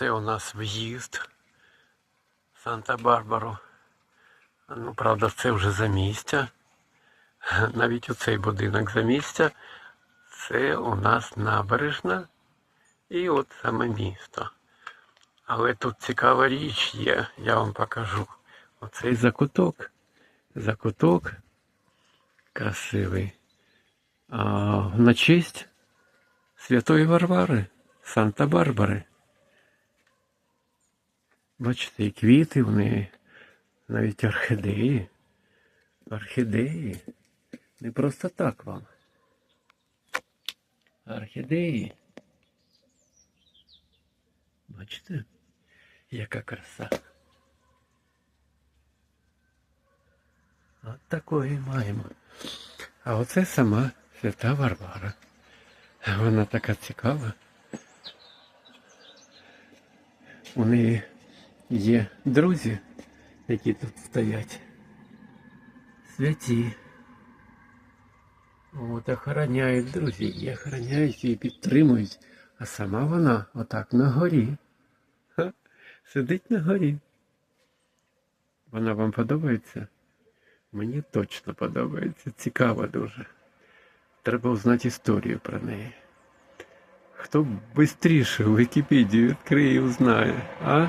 Це у нас в'їзд Санта-Барбару. Ну, правда, це вже за місця. Навіть оцей будинок за місця. Це у нас набережна і от саме місто. Але тут цікава річ є, я вам покажу. Оцей закуток. Закуток красивий. А, на честь Святої Варвари, Санта-Барбари. Бачите, і квіти в неї, навіть орхідеї. Орхідеї. Не просто так вам. Орхідеї. Бачите, яка краса. От такої маємо. А оце сама свята Варвара. Вона така цікава. У неї є друзі, які тут стоять. Святі. От охороняють друзі, і охороняють і підтримують. А сама вона отак на горі. Ха, сидить на горі. Вона вам подобається? Мені точно подобається. Цікаво дуже. Треба узнати історію про неї. Хто швидше Вікіпедію відкриє і узнає, а?